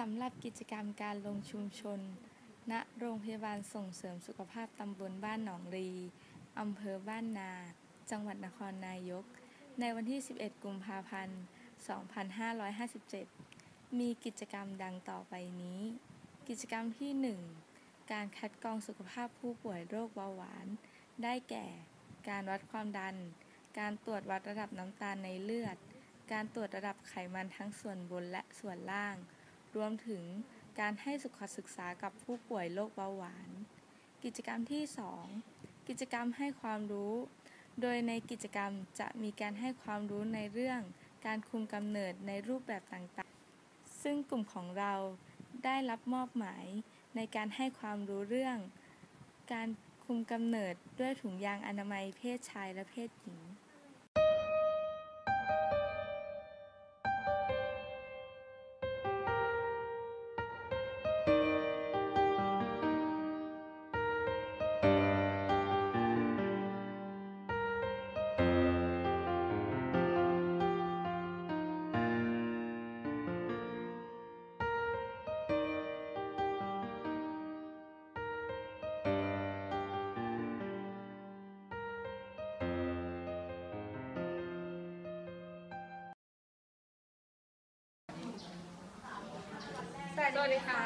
สำหรับกิจกรรมการลงชุมชน ณ โรงพยาบาลส่งเสริมสุขภาพตำบลบ้านหนองรี อำเภอบ้านนา จังหวัดนครนายก ในวันที่ 11 กุมภาพันธ์ 2557 มีกิจกรรมดังต่อไปนี้ กิจกรรมที่ 1 การคัดกรองสุขภาพผู้ป่วยโรคเบาหวาน ได้แก่ การวัดความดัน การตรวจวัดระดับน้ำตาลในเลือด การตรวจระดับไขมันทั้งส่วนบนและส่วนล่าง รวมถึงการให้สุขศึกษากับผู้ป่วยโรคเบาหวาน กิจกรรมที่ 2 กิจกรรมให้ความรู้ โดยในกิจกรรมจะมีการให้ความรู้ในเรื่องการคุมกำเนิดในรูปแบบต่างๆ ซึ่งกลุ่มของเราได้รับมอบหมายในการให้ความรู้เรื่อง การคุมกำเนิดด้วยถุงยางอนามัยเพศชายและเพศหญิง สวัสดีค่ะ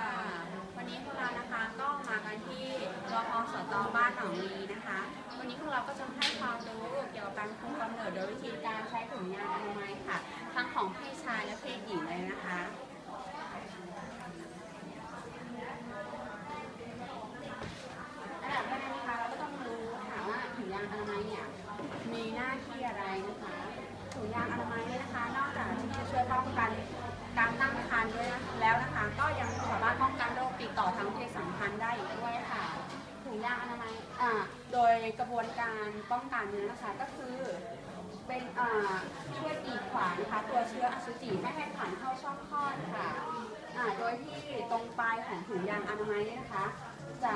วันนี้พวกเรานะคะก็มากันที่รพสตบ้านหนองลีนะคะ วันนี้พวกเราก็จะให้ความรู้เกี่ยวกับการคุมกำเนิดโดยวิธีการใช้ถุงยางอนามัยค่ะ ทั้งของเพศชายและเพศหญิงเลยนะคะอันดับแรกนะคะเราก็ต้องรู้ค่ะว่าถุงยางอนามัยเนี่ยมีหน้าที่อะไรนะคะ ถุงยางอนามัยเนี่ยนะคะ นอกจากที่จะช่วยป้องกันการตั้งครรภ์ด้วยนะแล้วนะคะ ก็ยังสามารถป้องกันโรคติดต่ อทางเพศสัมพันธ์ได้อีกด้วยค่ะถุงยางอนามัยอ่าโดยกระบวนการป้องกันเนี่ยนะคะก็คือเป็นอ่าช่วยกีดขวางนะคะตัวเชื้ออสุจิไม่ให้ผ่านเข้าช่องคลอดค่ะอ่าโดยที่ตรงปลายของถุงยางอนามัยเนี่ยนะคะ จะ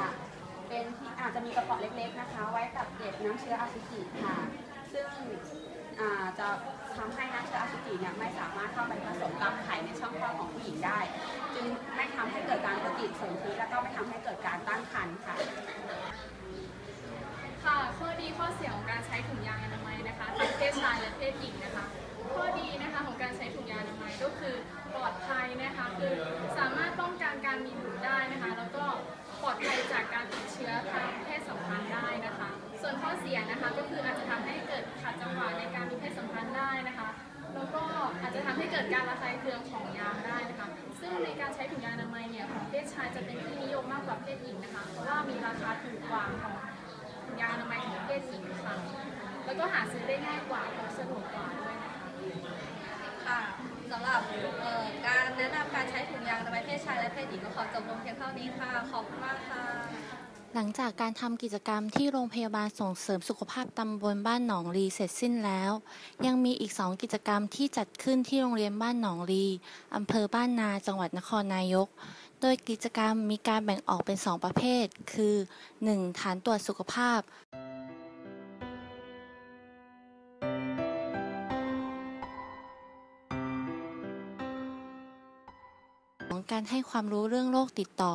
เป็นที่อาจจะมีกระป๋อเล็กๆนะคะ ไว้กับเก็บน้ำเชื้ออสุจิค่ะ ซึ่งอ่าจะ ทำให้น้ำเชื้ออสุจิเนี่ยไม่สามารถเข้าไปผสมกับไข่ในช่องคลอดของผู้หญิงได้ จึงไม่ทำให้เกิดการปฏิสนธิแล้วก็ไม่ทำให้เกิดการตั้งครรภ์ค่ะ ค่ะข้อดีข้อเสียของการใช้ถุงยางอนามัยนะคะทั้งเพศชายและเพศหญิงนะคะ ข้อดีนะคะของการใช้ถุงยางอนามัยก็คือปลอดภัยนะคะคือสามารถป้องกันการมีบุตรได้นะคะ แล้วก็ปลอดภัยจากการติดเชื้อทาง วนข้อเสียนะคะก็คืออาจจะทำให้เกิดขัดจังหวะในการมีเพศสัมพันธ์ได้นะคะแล้วก็อาจจะทำให้เกิดการระคายเคืองของยางได้นะคะ ซึ่งในการใช้ถุงยางอนามัยเนี่ยของเพศชายจะเป็นที่นิยมมากกว่าเพศหญิงนะคะเพราะว่ามีราคาถูกกว่าของถุงยางอนามัยของเพศหญิงค่ะแล้วก็หาซื้อได้ง่ายกว่าและสะดวกกว่าด้วยนะคะค่ะสำหรับการแนะนำการใช้ถุงยางอนามัยเพศชายและเพศหญิงก็ขอจบลงเพียงเท่านี้ค่ะขอบคุณมากค่ะ หลังจากการทำกิจกรรมที่โรงพยาบาลส่งเสริมสุขภาพตำบลบ้านหนองรีเสร็จสิ้นแล้ว ยังมีอีกสองกิจกรรมที่จัดขึ้นที่โรงเรียนบ้านหนองรีอำเภอบ้านนาจังหวัดนครนายก โดยกิจกรรมมีการแบ่งออกเป็น 2 ประเภท คือ 1. ฐานตรวจสุขภาพ การให้ความรู้เรื่องโรคติดต่อ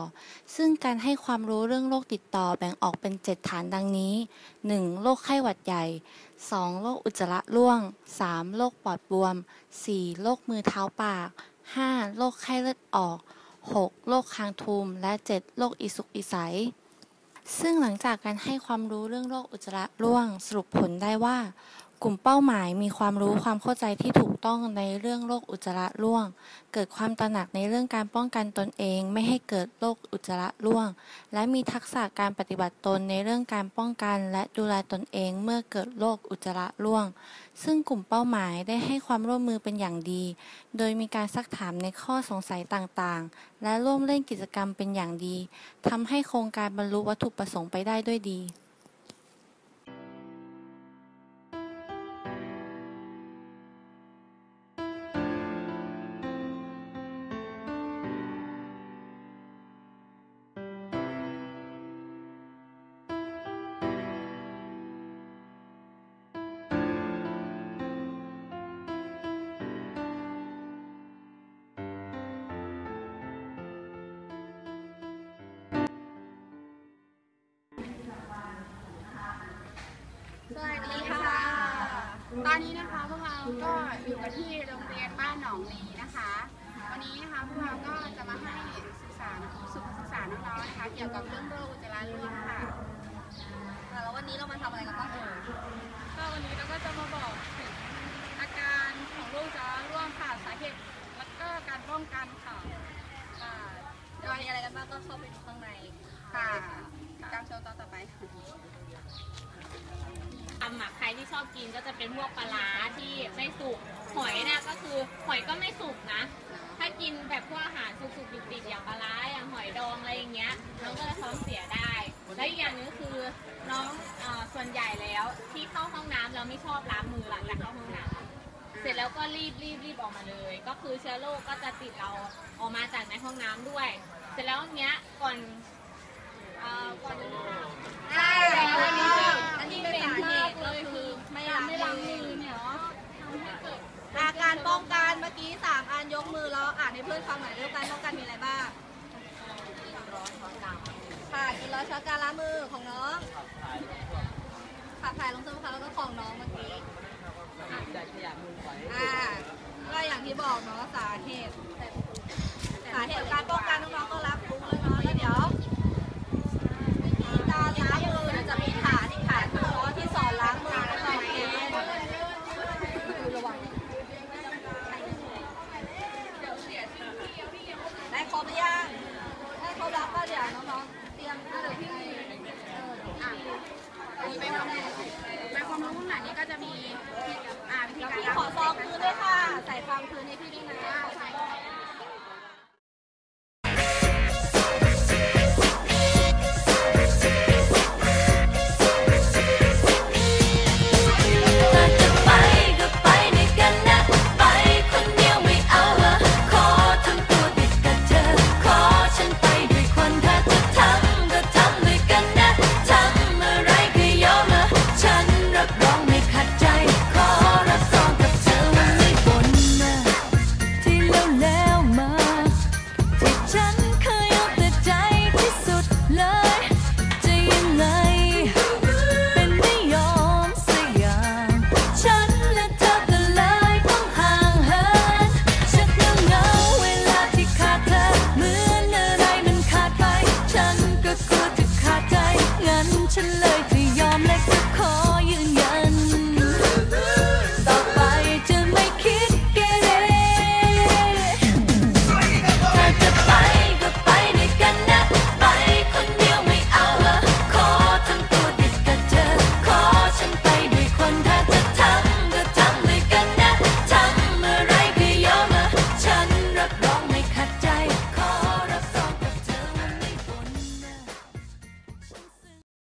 ซึ่งการให้ความรู้เรื่องโรคติดต่อแบ่งออกเป็น 7 ฐานดังนี้ 1. โรคไข้หวัดใหญ่ 2. โรคอุจจาระร่วง 3. โรคปอดบวม 4. โรคมือเท้าปาก 5. โรคไข้เลือดออก 6. โรคคางทูมและ 7. โรคอีสุกอีใสซึ่งหลังจากการให้ความรู้เรื่องโรคอุจจาระร่วง สรุปผลได้ว่า กลุ่มเป้าหมายมีความรู้ความเข้าใจที่ถูกต้องในเรื่องโรคอุจจาระร่วง เกิดความตระหนักในเรื่องการป้องกันตนเอง ไม่ให้เกิดโรคอุจจาระร่วง และมีทักษะการปฏิบัติตนในเรื่องการป้องกัน และดูแลตนเองเมื่อเกิดโรคอุจจาระร่วง ซึ่งกลุ่มเป้าหมายได้ให้ความร่วมมือเป็นอย่างดี โดยมีการซักถามในข้อสงสัยต่างๆ และร่วมเล่นกิจกรรมเป็นอย่างดีทำให้โครงการบรรลุวัตถุประสงค์ไปได้ด้วยดี สวัสดีค่ะ ตอนนี้นะคะพวกเราก็อยู่กันที่โรงเรียนบ้านหนองลีนะคะ วันนี้นะคะพวกเราก็จะมาให้ศึกษาสุขศึกษาน้องๆนะคะ เกี่ยวกับเรื่องโรคอุจจาระร่วงค่ะค่ะแล้ววันนี้เรามาทำอะไรกันบ้างเอ่ยก็วันนี้เราก็จะมาบอก กินก็จะเป็นพวกปลาร้าที่ไม่สุก หอยเนี่ยก็คือหอยก็ไม่สุกนะ ถ้ากินแบบพวกอาหารสุกๆดิบๆอย่างปลาร้าอย่างหอยดองอะไรอย่างเงี้ย น้องก็จะท้องเสียได้ และอีกอย่างหนึงคือน้องเออส่วนใหญ่แล้วที่เข้าห้องน้ำเราไม่ชอบล้างมือหลังจากเข้าห้องน้ำเสร็จแล้วก็รีบรีบรีบออกมาเลย ก็คือเชื้อโรคก็จะติดเราออกมาจากในห้องน้ำด้วย เสร็จแล้วเนี้ยก่อนเอ่อก่อนจะเข้าห้องน้ำใช่แล้วอันนี้อันนี้เป็นเป็นสาเหมากตุ เลก็ยคือไม่ล้างไม่ล้างมือเนี่ยเนาะทำให้เกิดอาการป้องกันเมื่อกี้สามอันยกมือแล้วอ่านให้เพื่อนฟังหน่อยเรื่องการป้องกันมีอะไรบ้างค่ะกินร้อนช้อนกลางล้างมือของน้องขับถ่ายลงโซฟาแล้วก็ของน้องเมื่อกี้อ่าก็อย่างที่บอกเนาะสาเหตุ สาเหตุการป้องกันน้องๆก็รับรู้แล้วเนาะแล้วเดี๋ยว good, good.